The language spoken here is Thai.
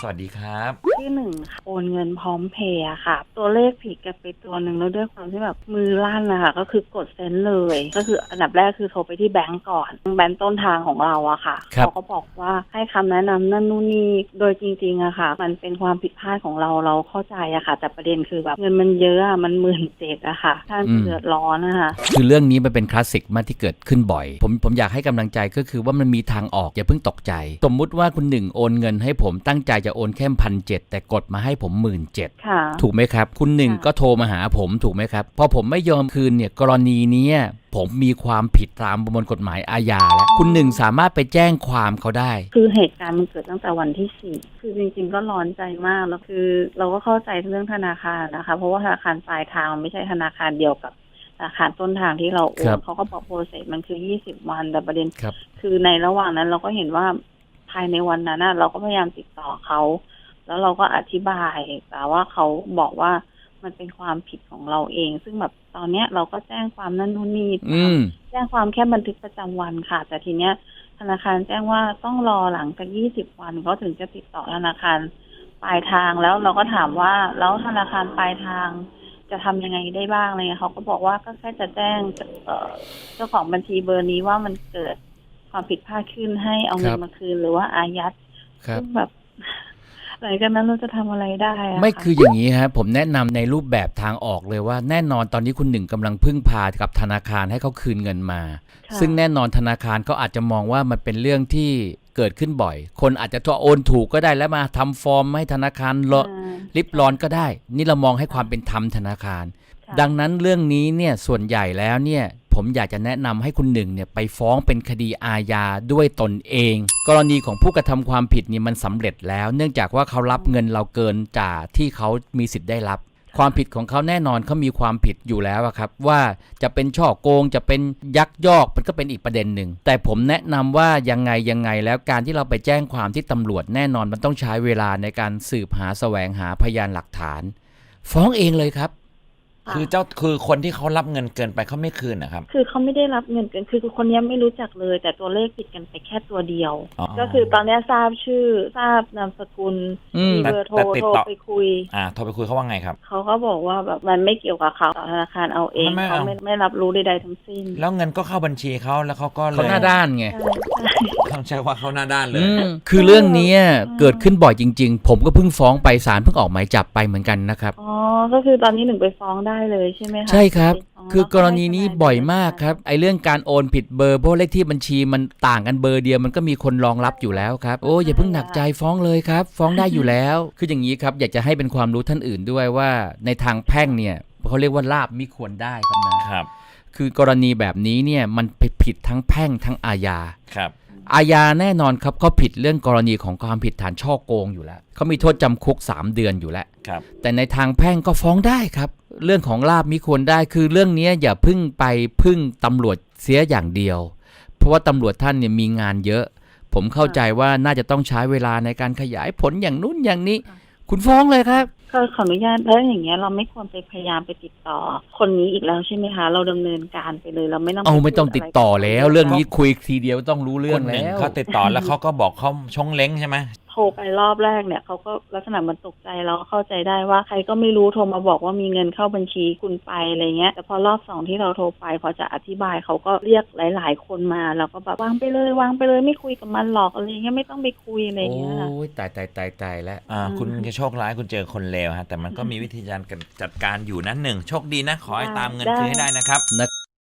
สวัสดีครับ ที่หนึ่งค่ะโอนเงินพร้อมเพย์อะค่ะ ตัวเลขผิดกันไปตัวหนึ่งแล้วด้วยความที่แบบมือลั่นนะคะก็คือกดเซ็นเลย ก็คืออันดับแรกคือโทรไปที่แบงก์ก่อนแบงก์ต้นทางของเราอะค่ะครับ เขาก็บอกว่าให้คำแนะนำนั่นนู่นนี่โดยจริงๆอะค่ะ มันเป็นความผิดพลาดของเราเราเข้าใจอะค่ะ แต่ประเด็นคือแบบเงินมันเยอะอะมันหมื่นเจ็ดอะค่ะท่านเดือดร้อนนะคะ คือเรื่องนี้มันเป็นคลาสสิกมากที่เกิดขึ้นบ่อย ผมผมอยากให้กำลังใจก็คือว่ามันมีทางออกอย่าเพิ่งตกใจ สมมุติว่าคุณหนึ่งโอนเงินให้ผมตั้งใจจะโอนแค่พันเแต่กดมาให้ผมหมื่นเจ็ดค่ะถูกไหมครับ คุณหนึ่งค่ะก็โทรมาหาผมถูกไหมครับ พอผมไม่ยอมคืนเนี่ยกรณีเนี้ยผมมีความผิดตามประมวลกฎหมายอาญาแล้วคุณหนึ่งสามารถไปแจ้งความเขาได้ คือเหตุการณ์มันเกิดตั้งแต่วันที่สี่คือจริง ๆ ก็ร้อนใจมากแล้วคือเราก็เข้าใจเรื่องธนาคารนะคะ เพราะว่าธนาคารปลายทางมันไม่ใช่ธนาคารเดียวกับธนาคารต้นทางที่เราโอครันบเขาก็บอกโปรเซสมันคือยี่สิบวันแต่ประเด็นครับคือในระหว่างนั้นเราก็เห็นว่า ภายในวันนั้นน่ะเราก็พยายามติดต่อเขาแล้วเราก็อธิบาย แต่ว่าเขาบอกว่ามันเป็นความผิดของเราเอง ซึ่งแบบตอนเนี้ยเราก็แจ้งความนั่นนู่นนี่อืมแจ้งความแค่บันทึกประจำวันค่ะ แต่ทีเนี้ยธนาคารแจ้งว่าต้องรอหลังจาก 20 วันเขาถึงจะติดต่อธนาคารปลายทางแล้วเราก็ถามว่าแล้วธนาคารปลายทางจะทำยังไงได้บ้างอะไรเงี้ยเขาก็บอกว่าก็แค่จะแจ้งเอ่อเจ้าของบัญชีเบอร์นี้ว่ามันเกิด ความผิดพลาดขึ้นให้เอาเงิครันบมาคืนหรือว่าอายัดครับซึ่งแบบหลังจากนั้นเราจะทำอะไรได้อะไม่ะคืออย่างนี้ครับผมแนะนำในรูปแบบทางออกเลยว่าแน่นอนตอนนี้คุณหนึ่งกำลังพึ่งพากับธนาคารให้เขาคืนเงินมาค่ะซึ่งแน่นอนธนาคารก็อาจจะมองว่ามันเป็นเรื่องที่เกิดขึ้นบ่อย คนอาจจะตัวโอนถูกก็ได้แล้วมาทำฟอร์มให้ธนาคารรออ่าริบร้อนก็ได้ นี่เรามองให้ความเป็นธรรมธนาคารค่ะดังนั้นเรื่องนี้เนี่ยส่วนใหญ่แล้วเนี่ย ผมอยากจะแนะนำให้คุณหนึ่งเนี่ยไปฟ้องเป็นคดีอาญาด้วยตนเอง กรณีของผู้กระทำความผิดนี่มันสำเร็จแล้ว เนื่องจากว่าเขารับเงินเราเกินจากที่เขามีสิทธิ์ได้รับ ความผิดของเขาแน่นอนเขามีความผิดอยู่แล้วครับว่าจะเป็นช่อโกงจะเป็นยักยอกมันก็เป็นอีกประเด็นหนึ่งแต่ผมแนะนำว่ายังไงยังไงแล้วการที่เราไปแจ้งความที่ตำรวจแน่นอนมันต้องใช้เวลาในการสืบหาแสวงหาพยานหลักฐาน ฟ้องเองเลยครับ ค่ะคือเจ้าคือคนที่เขารับเงินเกินไปเขาไม่คืนนะครับ คือเขาไม่ได้รับเงินเกินคือคนเนี้ยไม่รู้จักเลย แต่ตัวเลขผิดกันไปแค่ตัวเดียว อ๋อก็คือตอนเนี้ยทราบชื่อทราบนามสกุลอืมมีเบอร์โทรแต่ติดโทรต่อ ไปคุย อ่าโทรไปคุยเขาว่าไงครับ เขาก็บอกว่าแบบมันไม่เกี่ยวกับเขาธนาคารเอาเองมันไม่เขาเอาไม่ไม่รับรู้ใดๆทั้งสิ้นแล้วเงินก็เข้าบัญชีเขาแล้วเขาก็เลยเขาหน้าด้านไง ใช่ใช่ต้องใช้ว่าเขาหน้าด้านเลย อืมคือเรื่องเนี้ยเกิดขึ้นบ่อยจริง ๆ ผมก็เพิ่งฟ้องไปศาลเพิ่งออกหมายจับไปเหมือนกันนะครับ อ๋อ ก็คือตอนนี้หนึ่งไปฟ้องได้เลยใช่ไหมคะใช่ครับอ๋อคือกรณีนี้บ่อยมากครับไอ้เรื่องการโอนผิดเบอร์เพราะเลขที่บัญชีมันต่างกันเบอร์เดียวมันก็มีคนรองรับอยู่แล้วครับโอ้อย่าเพิ่งหนักใจฟ้องเลยครับ ฟ้องได้อยู่แล้ว คืออย่างนี้ครับอยากจะให้เป็นความรู้ท่านอื่นด้วยว่าในทางแพ่งเนี่ยเขาเรียกว่าลาบมิควรได้ครับนะครับ คือกรณีแบบนี้เนี่ยมันไปผิดทั้งแพ่งทั้งอาญาครับอาญาแน่นอนครับเขาผิดเรื่องกรณีของความผิดฐานช่อโกงอยู่แล้วเขามีโทษจำคุก 3 เดือนอยู่แล้วครับแต่ในทางแพ่งก็ฟ้องได้ครับ เรื่องของลาบมิควรได้คือเรื่องนี้อย่าพึ่งไปพึ่งตำรวจเสียอย่างเดียว เพราะว่าตำรวจท่านเนี่ยมีงานเยอะ ผมเข้าใจว่าน่าจะต้องใช้เวลาในการขยายผลอย่างนู้นอย่างนี้ คุณฟ้องเลยครับก็ขออนุญาตแล้วอย่างเงี้ยเราไม่ควรไปพยายามไปติดต่อ คนนี้อีกแล้วใช่ไหมคะ เราดำเนินการไปเลยเราไม่ต้องเอาปไม่ต้องพูติดต่อแล้วะไกับเรื่องนี้คุยทีเดียวต้องรู้เรื่องคนหนึ่งแล้วเขาติดต่อแล้วเขาก็บอกเขาชงเล้งใช่ไหมโทรไปรอบแรกเนี่ยเขาก็ลักษณะมันตกใจเราก็เข้าใจได้ว่าใครก็ไม่รู้โทรมาบอกว่ามีเงินเข้าบัญชีคุณไปอะไรเงี้ยแต่พอรอบสองที่เราโทรไป พอจะอธิบายเขาก็เรียกหลาย ๆ คนมาเราก็แบบวางไปเลยวางไปเลยไม่คุยกับมันหรอกอะไรเงี้ยไม่ต้องไปคุยอะไรเงี้ยค่ะโอ้ยตายตายตายตายแล้วอ่าอืมคุณจะโชคร้ายคุณเจอคนเลวฮะแต่มันก็มีวิธีการจัดการอยู่นะหนึ่งโชคดีนะขอให้ตามเงินคืนให้ได้นะครับ